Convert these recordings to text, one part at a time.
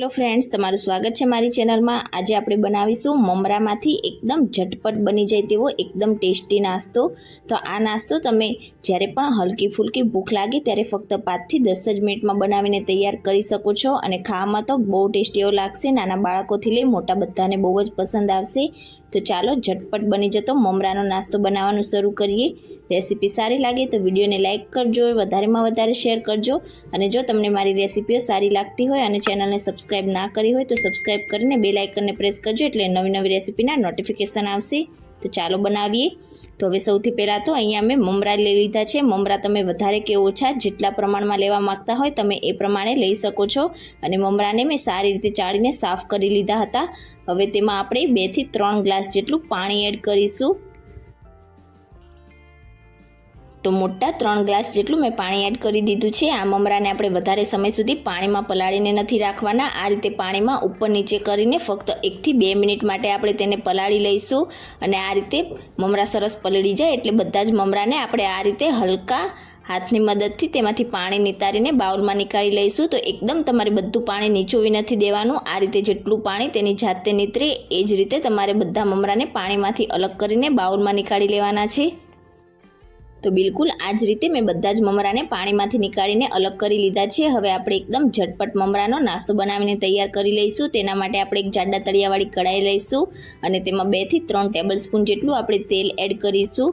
Hello friends, તમારું સ્વાગત છે મારી ચેનલમાં. આજે આપણે બનાવીશું મમરામાંથી એકદમ ઝટપટ બની જાય તેવો એકદમ ટેસ્ટી નાસ્તો. તો આ નાસ્તો તમે જ્યારે પણ હલકી ફૂલકી ભૂખ લાગે ત્યારે ફક્ત પાંચથી દસ જ મિનિટમાં બનાવીને તૈયાર કરી શકો છો. અને ખાવામાં તો બહુ ટેસ્ટી એવો લાગશે. નાના બાળકોથી લઈ મોટા બધાને બહુ જ પસંદ આવશે. તો ચાલો ઝટપટ બની જતો મમરાનો નાસ્તો બનાવવાનું શરૂ કરીએ. રેસીપી સારી લાગે તો વિડીયોને લાઇક કરજો, વધારેમાં વધારે શેર કરજો. અને જો તમને મારી રેસીપીઓ સારી લાગતી હોય અને ચેનલને સબસ્ક્રાઇબ ના કરી હોય તો સબસ્ક્રાઈબ કરીને બે લાઇકનને પ્રેસ કરજો એટલે નવી નવી રેસીપીના નોટિફિકેશન આવશે. તો ચાલો બનાવીએ. તો હવે સૌથી પહેલાં તો અહીંયા મેં મમરા લઈ લીધા છે. મમરા તમે વધારે કે ઓછા જેટલા પ્રમાણમાં લેવા માગતા હોય તમે એ પ્રમાણે લઈ શકો છો. અને મમરાને મેં સારી રીતે ચાળીને સાફ કરી લીધા હતા. હવે તેમાં આપણે બેથી ત્રણ ગ્લાસ જેટલું પાણી એડ કરીશું. તો મોટા ત્રણ ગ્લાસ જેટલું મેં પાણી એડ કરી દીધું છે. આ મમરાને આપણે વધારે સમય સુધી પાણીમાં પલાળીને નથી રાખવાના. આ રીતે પાણીમાં ઉપર નીચે કરીને ફક્ત એકથી બે મિનિટ માટે આપણે તેને પલાળી લઈશું અને આ રીતે મમરા સરસ પલળી જાય એટલે બધા જ મમરાને આપણે આ રીતે હલકા હાથની મદદથી તેમાંથી પાણી નિતારીને બાઉલમાં નીકાળી લઈશું. તો એકદમ તમારે બધું પાણી નીચોવી નથી દેવાનું. આ રીતે જેટલું પાણી તેની જાતે નીતરે, એ જ રીતે તમારે બધા મમરાને પાણીમાંથી અલગ કરીને બાઉલમાં નીકાળી લેવાના છે. તો બિલકુલ આ જ રીતે મેં બધા જ મમરાને પાણીમાંથી નીકાળીને અલગ કરી લીધા છે. હવે આપણે એકદમ ઝટપટ મમરાનો નાસ્તો બનાવીને તૈયાર કરી લઈશું. તેના માટે આપણે એક જાડા તળિયાવાળી કઢાઈ લઈશું અને તેમાં બેથી ત્રણ ટેબલ સ્પૂન જેટલું આપણે તેલ એડ કરીશું.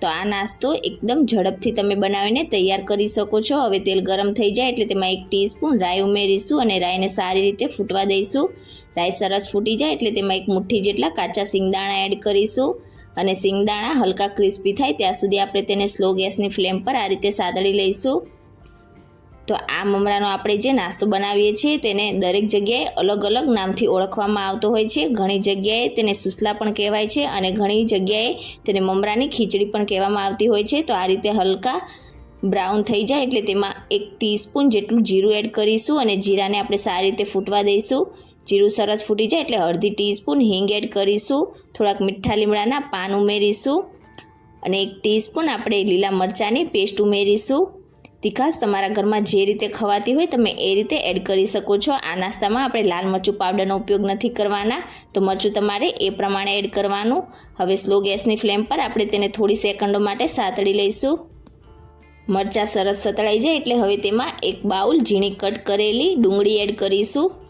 તો આ નાસ્તો એકદમ ઝડપથી તમે બનાવીને તૈયાર કરી શકો છો. હવે તેલ ગરમ થઈ જાય એટલે તેમાં એક ટીસ્પૂન રાઈ ઉમેરીશું અને રાઈને સારી રીતે ફૂટવા દઈશું. રાઈ સરસ ફૂટી જાય એટલે તેમાં એક મુઠ્ઠી જેટલા કાચા સિંગદાણા એડ કરીશું. અને સિંગદાણા હલકા ક્રિસ્પી થાય ત્યાં સુધી આપણે તેને સ્લો ગેસની ફ્લેમ પર આ રીતે સાતળી લઈશું. તો આ મમરાનો આપણે જે નાસ્તો બનાવીએ છીએ તેને દરેક જગ્યાએ અલગ અલગ નામથી ઓળખવામાં આવતો હોય છે. ઘણી જગ્યાએ તેને સુસલા પણ કહેવાય છે અને ઘણી જગ્યાએ તેને મમરાની ખીચડી પણ કહેવામાં આવતી હોય છે. તો આ રીતે હલકા બ્રાઉન થઈ જાય એટલે તેમાં એક ટીસ્પૂન જેટલું જીરું એડ કરીશું અને જીરાને આપણે સારી રીતે ફૂટવા દઈશું. જીરું સરસ ફૂટી જાય એટલે અડધી ટીસ્પૂન હિંગ એડ કરીશું. થોડાક મીઠા લીમડાના પાન ઉમેરીશું. અને એક ટીસ્પૂન આપણે લીલા મરચાંની પેસ્ટ ઉમેરીશું. તીખાશ તમારા ઘરમાં જે રીતે ખવાતી હોય તમે એ રીતે એડ કરી શકો છો. આ નાસ્તામાં આપણે લાલ મરચું પાવડરનો ઉપયોગ નથી કરવાના. તો મરચું તમારે એ પ્રમાણે એડ કરવાનું. હવે સ્લો ગેસની ફ્લેમ પર આપણે તેને થોડી સેકન્ડો માટે સાતળી લઈશું. મરચાં સરસ સતળાઈ જાય એટલે હવે તેમાં એક બાઉલ ઝીણી કટ કરેલી ડુંગળી એડ કરીશું.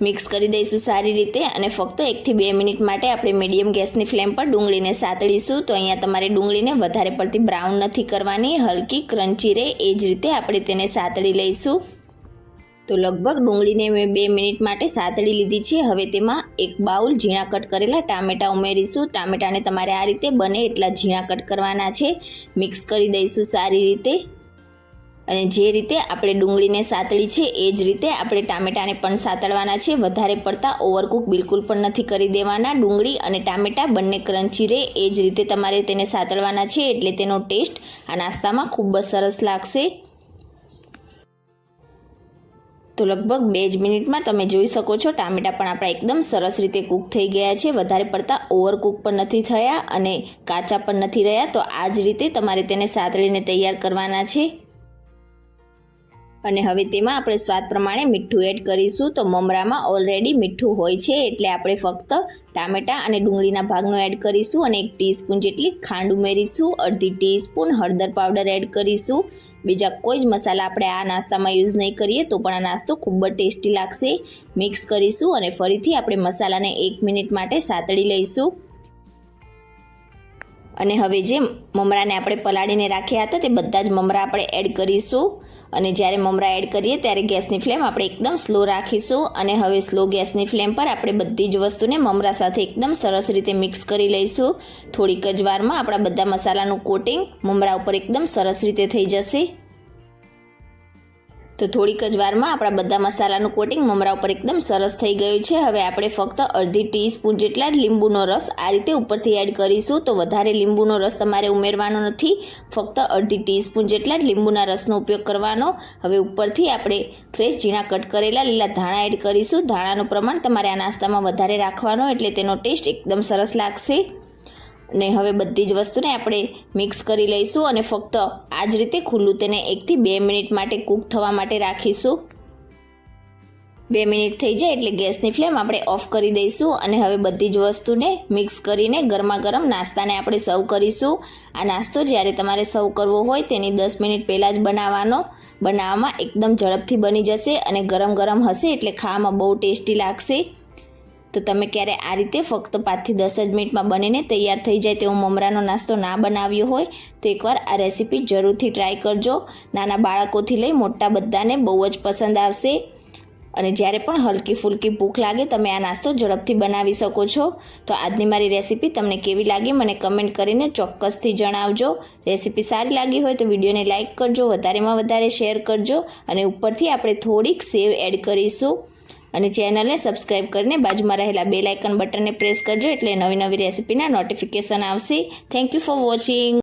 મિક્સ કરી દઈશું સારી રીતે અને ફક્ત એકથી બે મિનિટ માટે આપણે મીડિયમ ગેસની ફ્લેમ પર ડુંગળીને સાતળીશું તો અહીંયા તમારે ડુંગળીને વધારે પડતી બ્રાઉન નથી કરવાની, હલકી, ક્રન્ચી રહે એ જ રીતે આપણે તેને સાતળી લઈશું. તો લગભગ ડુંગળીને મેં બે મિનિટ માટે સાતળી લીધી છે. હવે તેમાં એક બાઉલ ઝીણા કટ કરેલા ટામેટાં ઉમેરીશું. ટામેટાને તમારે આ રીતે બને એટલા ઝીણા કટ કરવાના છે. મિક્સ કરી દઈશું સારી રીતે. અને જે રીતે આપણે ડુંગળીને સાતળી છે, એ જ રીતે આપણે ટામેટાને પણ સાતળવાના છે. વધારે પડતા ઓવરકુક બિલકુલ પણ નથી કરી દેવાના. ડુંગળી અને ટામેટાં બંને ક્રન્ચી રહે. એ જ રીતે તમારે તેને સાતળવાના છે એટલે તેનો ટેસ્ટ આ નાસ્તામાં ખૂબ જ સરસ લાગશે. તો લગભગ બે જ મિનિટમાં તમે જોઈ શકો છો, ટામેટાં પણ આપણા એકદમ સરસ રીતે કૂક થઈ ગયા છે. વધારે પડતા ઓવરકૂક પણ નથી થયા અને કાચા પણ નથી રહ્યા. તો આ જ રીતે તમારે તેને સાતળીને તૈયાર કરવાના છે. અને હવે તેમાં આપણે સ્વાદ પ્રમાણે મીઠું એડ કરીશું. તો મમરામાં ઓલરેડી મીઠું હોય છે, એટલે આપણે ફક્ત ટામેટાં અને ડુંગળીના ભાગનો એડ કરીશું અને એક ટીસ્પૂન જેટલી ખાંડ ઉમેરીશું. અડધી ટીસ્પૂન હળદર પાવડર એડ કરીશું. બીજા કોઈ જ મસાલા આપણે આ નાસ્તામાં યુઝ નહીં કરીએ, તો પણ આ નાસ્તો ખૂબ જ ટેસ્ટી લાગશે. મિક્સ કરીશું અને ફરીથી આપણે મસાલાને એક મિનિટ માટે સાતળી લઈશું. અને હવે જે મમરાને આપણે પલાળીને રાખ્યા હતા તે બધા જ મમરા આપણે એડ કરીશું. અને જ્યારે મમરા એડ કરીએ ત્યારે ગેસની ફ્લેમ આપણે એકદમ સ્લો રાખીશું અને હવે સ્લો ગેસની ફ્લેમ પર આપણે બધી જ વસ્તુને મમરા સાથે એકદમ સરસ રીતે મિક્સ કરી લઈશું. થોડીક જ વારમાં આપણા બધા મસાલાનું કોટિંગ મમરા ઉપર એકદમ સરસ રીતે થઈ જશે. તો થોડીક જ વારમાં આપણા બધા મસાલાનું કોટિંગ મમરા ઉપર એકદમ સરસ થઈ ગયું છે. હવે આપણે ફક્ત અડધી ટીસ્પૂન જેટલા લીંબુનો રસ આ રીતે ઉપરથી એડ કરીશું. તો વધારે લીંબુનો રસ તમારે ઉમેરવાનો નથી. ફક્ત અડધી ટીસ્પૂન જેટલા જ લીંબુના રસનો ઉપયોગ કરવાનો. હવે ઉપરથી આપણે ફ્રેશ ઝીણા કટ કરેલા લીલા ધાણા એડ કરીશું. ધાણાનું પ્રમાણ તમારે આ નાસ્તામાં વધારે રાખવાનો, એટલે તેનો ટેસ્ટ એકદમ સરસ લાગશે. ને હવે બધી જ વસ્તુને આપણે મિક્સ કરી લઈશું અને ફક્ત આ જ રીતે ખુલ્લું તેને એકથી બે મિનિટ માટે કૂક થવા માટે રાખીશું. બે મિનિટ થઈ જાય એટલે ગેસની ફ્લેમ આપણે ઓફ કરી દઈશું અને હવે બધી જ વસ્તુને મિક્સ કરીને ગરમા ગરમ નાસ્તાને આપણે સર્વ કરીશું. આ નાસ્તો જ્યારે તમારે સર્વ કરવો હોય તેની દસ મિનિટ પહેલાં જ બનાવવાનો. બનાવવામાં એકદમ ઝડપથી બની જશે અને ગરમ ગરમ હશે એટલે ખાવામાં બહુ ટેસ્ટી લાગશે. તો તમે ક્યારે આ રીતે ફક્ત પાંચથી દસ જ મિનિટમાં બનીને તૈયાર થઈ જાય તેવો મમરાનો નાસ્તો ના બનાવ્યો હોય, તો એકવાર આ રેસીપી જરૂરથી ટ્રાય કરજો. નાના બાળકોથી લઈ મોટા બધાને બહુ જ પસંદ આવશે. અને જ્યારે પણ હલકી ફૂલકી ભૂખ લાગે, તમે આ નાસ્તો ઝડપથી બનાવી શકો છો. તો આજની મારી રેસીપી તમને કેવી લાગી, મને કમેન્ટ કરીને ચોક્કસથી જણાવજો. રેસીપી સારી લાગી હોય તો વિડીયોને લાઇક કરજો, વધારેમાં વધારે શેર કરજો. અને ઉપરથી આપણે થોડીક સેવ એડ કરીશું. અને ચેનલને સબસ્ક્રાઇબ કરીને બાજુમાં રહેલા બે લાઇકન બટનને પ્રેસ કરજો એટલે નવી નવી રેસીપીના નોટિફિકેશન આવશે. Thank you for watching